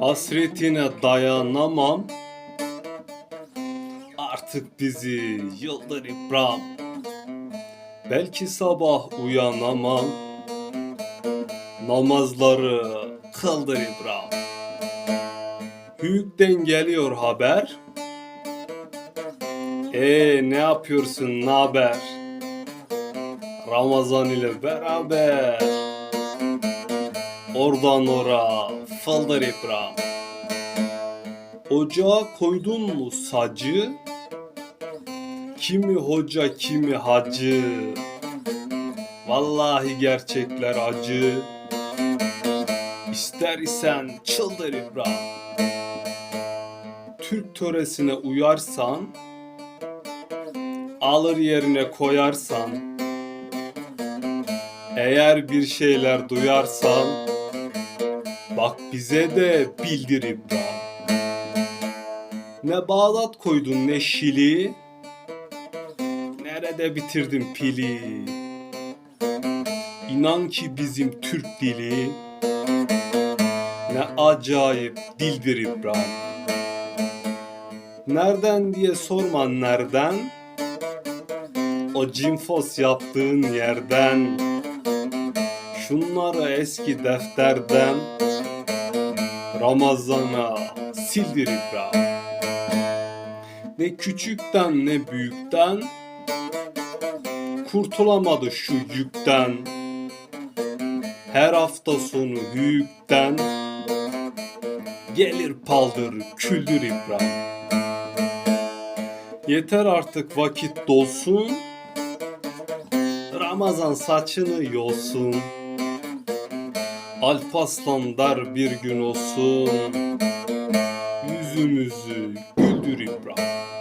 Hasretine dayanamam. Artık bizi yıldır İbrahim. Belki sabah uyanamam. Namazları kıldır İbrahim. Hüyükten geliyor haber. E ne yapıyorsun, ne haber? Ramazan ile beraber. Oradan ora fıldır İbrahim. Ocağa koydun mu sacı? Kimi hoca kimi hacı. Vallahi gerçekler acı. İster isen çıldır İbrahim. Türk töresine uyarsan, alır yerine koyarsan, eğer bir şeyler duyarsan, bak bize de bildir İbrahim. Ne Bağdat koydun ne Şili, nerede bitirdin pili. İnan ki bizim Türk dili, ne acayip dildir İbrahim. Nereden diye sorma nereden, o cimfos yaptığın yerden, şunları eski defterden, Ramazana sildir İbrahim. Ne küçükten ne büyükten, kurtulamadı şu yükten. Her hafta sonu hüyükten, gelir paldır küldür İbrahim. Yeter artık vakit dolsun, Ramazan saçını yolsun. Alpaslan dar bir gün olsun, yüzümüzü güldür İbrahim.